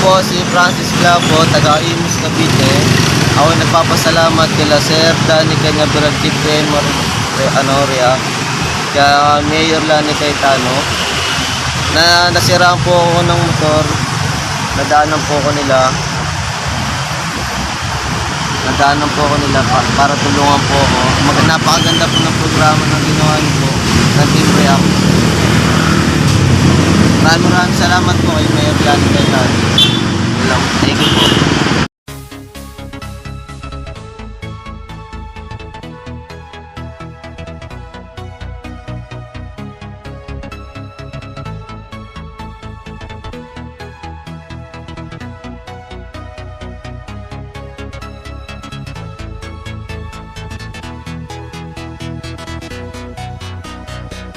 po si Francis Clavo, taga Imus Cavite. Ako nagpapasalamat kila Sir Danny Canyaberal Chief Raymond ano, Ria, kaya Mayor Lani Cayetano, na nasiraan po ako ng motor, nadaanan po ako nila, nadaanan po ako nila pa, para tulungan po ako. Mag, napakaganda po ng programa na ginawa niyo po Team React. Maraming maraming salamat po kay Mayor Lani Cayetano.